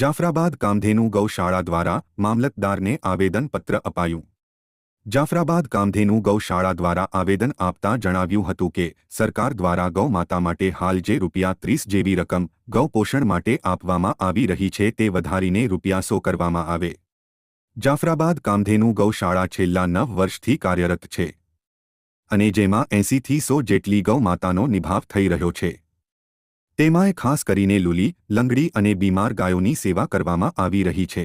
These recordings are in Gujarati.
જાફરાબાદ કામધેનુ ગૌશાળા દ્વારા મામલતદારને આવેદનપત્ર અપાયું. જાફરાબાદ કામધેનુ ગૌશાળા દ્વારા આવેદન આપતા જણાવ્યું હતું કે, સરકાર દ્વારા ગૌમાતા માટે હાલ જે રૂપિયા ત્રીસ જેવી રકમ ગૌપોષણ માટે આપવામાં આવી રહી છે તે વધારીને રૂપિયા સો કરવામાં આવે. જાફરાબાદ કામધેનુ ગૌશાળા છેલ્લા નવ વર્ષથી કાર્યરત છે. અને જેમાં એંસીથી સો જેટલી ગૌમાતાનો નિભાવ થઈ રહ્યો છે. તેમાંય ખાસ કરીને લુલી, લંગડી અને બીમાર ગાયોની સેવા કરવામાં આવી રહી છે.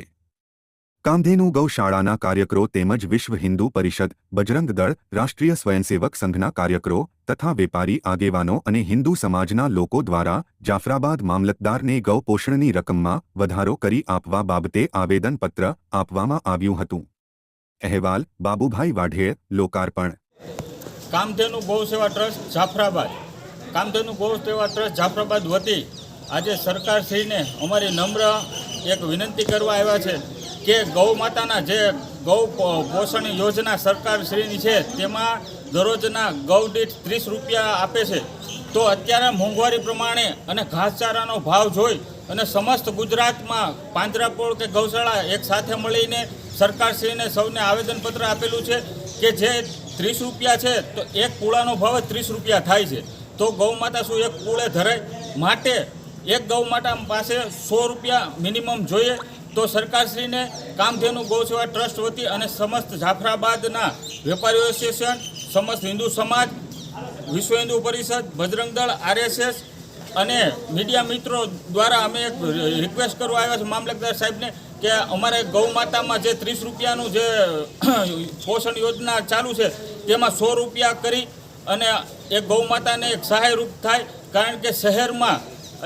કામધેનુ ગૌશાળાના કાર્યકરો તેમજ વિશ્વ હિન્દુ પરિષદ, બજરંગ દળ, રાષ્ટ્રીય સ્વયંસેવક સંઘના કાર્યકરો તથા વેપારી આગેવાનો અને હિન્દુ સમાજના લોકો દ્વારા જાફરાબાદ મામલતદારને ગૌપોષણની રકમમાં વધારો કરી આપવા બાબતે આવેદનપત્ર આપવામાં આવ્યું હતું. અહેવાલ, બાબુભાઈ વાઢેર લોકાર્પણ. કામધેનુ ગૌ સેવા ટ્રસ્ટ જાફરાબાદ. કામધેનુ ગૌ સેવા ટ્રસ્ટ જાફરાબાદ વતી આજે સરકારશ્રીને અમારી નમ્ર એક વિનંતી કરવા આવ્યા છે કે ગૌ માતાના જે ગૌ પોષણ યોજના સરકારશ્રીની છે, તેમાં દરરોજના ગૌ દીઠ ત્રીસ રૂપિયા આપે છે. તો અત્યારે મોંઘવારી પ્રમાણે અને ઘાસચારાનો ભાવ જોઈ અને સમસ્ત ગુજરાતમાં પાંજરાપોળ કે ગૌશાળા એક સાથે મળીને સરકારશ્રીને સૌને આવેદનપત્ર આપેલું છે કે જે ત્રીસ રૂપિયા છે, તો એક પૂળાનો ભાવ ત્રીસ રૂપિયા થાય છે. તો ગૌ માતા શું એક કુળે ધરાય? માટે એક ગૌ માતા પાસે સો રૂપિયા મિનિમમ જોઈએ તો સરકારશ્રીને કામધેનુ ગૌ સેવા ટ્રસ્ટ વતી અને સમસ્ત જાફરાબાદના વેપારીઓ એસોસિએશન સમસ્ત હિન્દુ સમાજ, વિશ્વ હિન્દુ પરિષદ, બજરંગ દળ, આરએસએસ અને મીડિયા મિત્રો દ્વારા અમે એક રિક્વેસ્ટ કરવા આવ્યા છે મામલતદાર સાહેબને કે અમારે ગૌ માતામાં જે ત્રીસ રૂપિયાનું જે પોષણ યોજના ચાલુ છે તેમાં સો રૂપિયા કરી અને એ ગૌ માતાને એક સહાયરૂપ થાય, કારણ કે શહેરમાં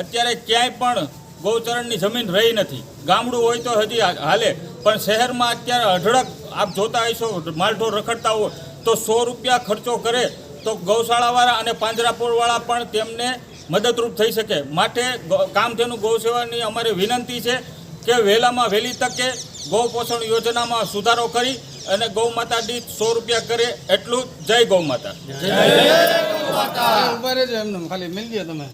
અત્યારે ક્યાંય પણ ગૌચરણની જમીન રહી નથી. ગામડું હોય તો હજી હાલે, પણ શહેરમાં અત્યારે અઢળક આપ જોતા હશો, માલઢોર રખડતા હોય, તો સો રૂપિયા ખર્ચો કરે, તો ગૌશાળાવાળા અને પાંજરાપોળવાળા પણ તેમને મદદરૂપ થઈ શકે. માટે કામધેનું કામધેનુ ગૌ અમારી વિનંતી છે કે વહેલામાં વહેલી તકે ગૌ પોષણ યોજનામાં સુધારો કરી અને ગૌ માતા દીઠ સો રૂપિયા કરે એટલું જય ગૌ માતા. રહેજો એમને ખાલી મિલ તમે.